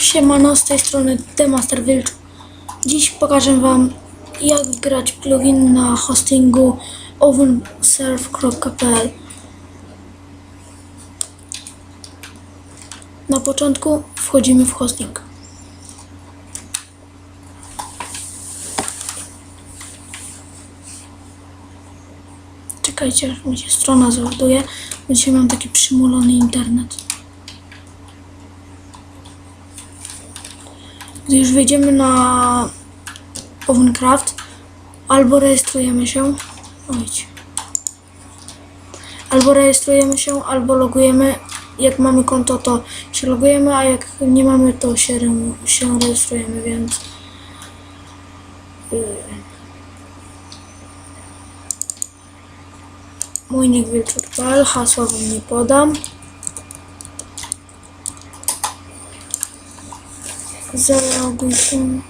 Siemano, z tej strony Demaster Wilczu. Dziś pokażę Wam jak grać plugin na hostingu openserve.pl Na początku wchodzimy w hosting. Czekajcie, aż mi się strona załaduje. Dzisiaj mam taki przymulony internet. Gdy już wejdziemy na Ovencraft, albo rejestrujemy się. Ojdź. Albo rejestrujemy się, albo logujemy. Jak mamy konto, to się logujemy, a jak nie mamy, to się, się rejestrujemy, więc. y, Mój nick wilczur.pl, hasła wam nie podam. Zaloguj się.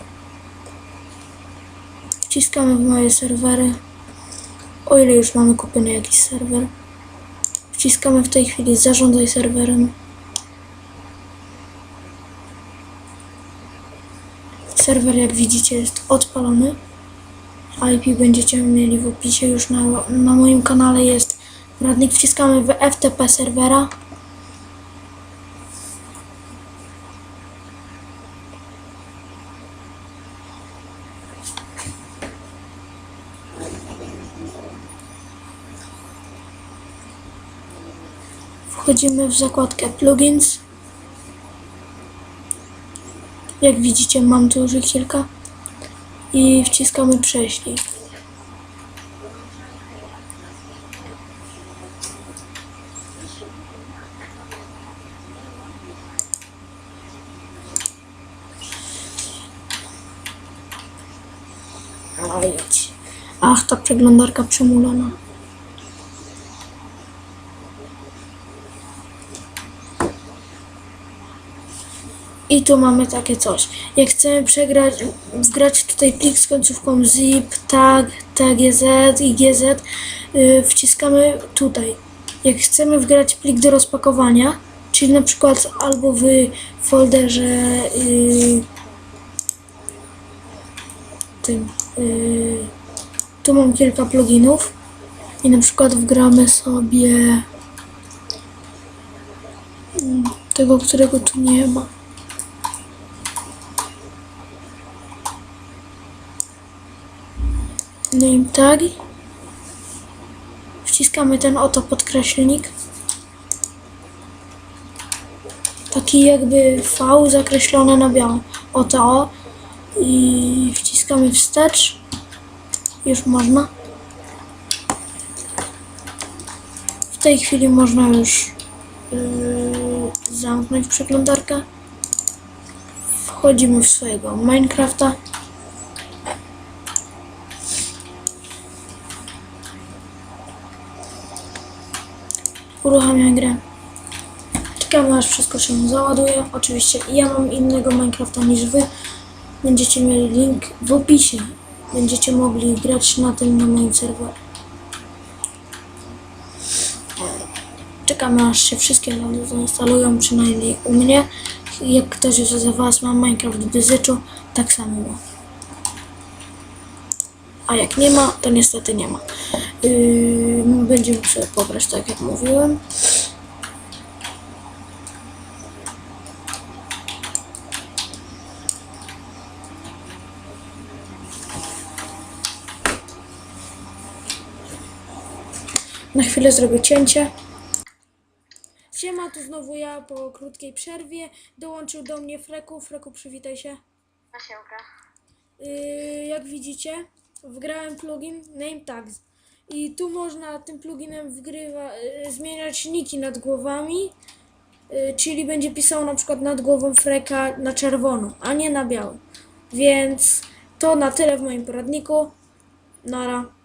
Wciskamy w moje serwery. O ile już mamy kupiony jakiś serwer. Wciskamy w tej chwili zarządzaj serwerem. Serwer jak widzicie jest odpalony. IP będziecie mieli w opisie już na, na moim kanale jest poradnik. Wciskamy w FTP serwera. Wchodzimy w zakładkę plugins. Jak widzicie, mam tu już kilka. I wciskamy prześlij. Ach, ta przeglądarka przemulona. I tu mamy takie coś. Jak chcemy przegrać, wgrać tutaj plik z końcówką zip, tag, tgz, igz, yy, wciskamy tutaj. Jak chcemy wgrać plik do rozpakowania, czyli na przykład albo w folderze yy, tym, yy, tu mam kilka pluginów i na przykład wgramy sobie tego, którego tu nie ma. Name tag. Wciskamy ten oto podkreślnik. Taki jakby V zakreślony na biało. Oto o. I wciskamy wstecz. Już można. W tej chwili można już yy, zamknąć przeglądarkę. Wchodzimy w swojego Minecrafta. Uruchamiam grę. Czekamy aż wszystko się załaduje. Oczywiście ja mam innego Minecrafta niż wy. Będziecie mieli link w opisie. Będziecie mogli grać na tym na moim serwerze. Czekamy aż się wszystkie zainstalują, przynajmniej u mnie. Jak ktoś z was ma Minecraft w tak samo ma. A jak nie ma, to niestety nie ma. Yy, będziemy sobie pobrać, tak jak mówiłem. Na chwilę zrobię cięcie. Siema, tu znowu ja po krótkiej przerwie. Dołączył do mnie Freku. Freku, przywitaj się. Yy, jak widzicie, wgrałem plugin Name Tags. I tu można tym pluginem wgrywa, yy, zmieniać niki nad głowami, yy, czyli będzie pisało na przykład nad głową Freka na czerwono, a nie na biało. Więc to na tyle w moim poradniku. Nara.